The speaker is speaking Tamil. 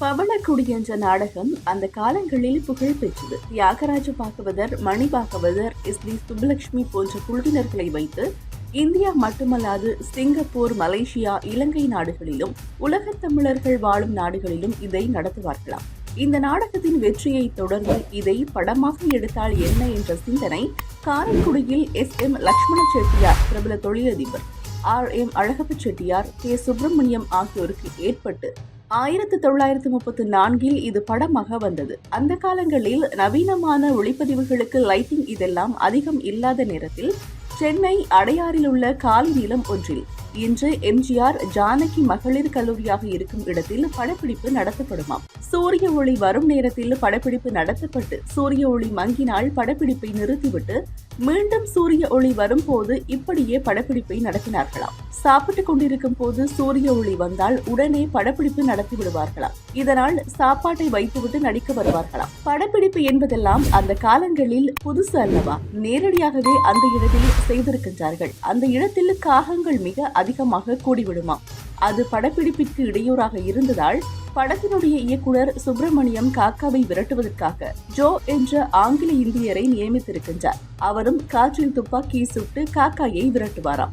பவளக்குடி என்ற நாடகம் அந்த காலங்களில் புகழ் பெற்றது. தியாகராஜ பாகவதர் மணி பாகவதர் எஸ். டி சுப்புலட்சுமி போன்ற குழுவினர்களை வைத்து இந்தியா மட்டுமல்லாது சிங்கப்பூர் மலேசியா இலங்கை நாடுகளிலும் உலகத் தமிழர்கள் வாழும் நாடுகளிலும் இதை நடத்துவார்களாம் இந்த நாடகத்தின் வெற்றியை தொடர்ந்து இதை படமாக எடுத்தால் என்ன என்ற சிந்தனை காரைக்குடியில் எஸ். எம். லட்சுமண செட்டியார் பிரபல தொழிலதிபர் R. M. Alagappa Chettiar K. Subramaniam ஆகியோருக்கு ஏற்பட்டு ஆயிரத்து தொள்ளாயிரத்து முப்பத்து நான்கில் இது படமாக வந்தது. அந்த காலங்களில் நவீனமான ஒளிப்பதிவுகளுக்கு லைட்டிங் இதெல்லாம் அதிகம் இல்லாத நேரத்தில் சென்னை அடையாறில் உள்ள காலி நிலம் ஒன்றில் இன்று எம்ஜிஆர் ஜானகி மகளிர் கல்லூரியாக இருக்கும் இடத்தில் படப்பிடிப்பு நடத்தப்படுமாம். சூரிய ஒளி வரும் நேரத்தில் படப்பிடிப்பு நடத்தப்பட்டு சூரிய ஒளி மங்கினால் படப்பிடிப்பை நிறுத்திவிட்டு மீண்டும் சூரிய ஒளி வரும்போது இப்படியே படப்பிடிப்பை நடத்தினார்களாம். சாப்பிட்டுக் கொண்டிருக்கும் போது சூரிய ஒளி வந்தால் உடனே படப்பிடிப்பு நடத்தி விடுவார்களாம். இதனால் சாப்பாட்டை வைத்துவிட்டு நடிக்க வருவார்களாம். படப்பிடிப்பு என்பதெல்லாம் அந்த காலங்களில் புதுசு அல்லவா? நேரடியாகவே அந்த இடத்தில் செய்திருக்கின்றார்கள். அந்த இடத்தில் காகங்கள் மிக அதிகமாக கூடிவிடுமாம். அது படப்பிடிப்பிற்கு இடையூறாக இருந்ததால் படத்தினுடைய இயக்குனர் சுப்பிரமணியம் காக்காவை விரட்டுவதற்காக ஜோ என்ற ஆங்கில இந்தியரை நியமித்திருக்கின்றார். அவரும் காற்றில் துப்பாக்கியை சுட்டு காக்காயை விரட்டுவாராம்.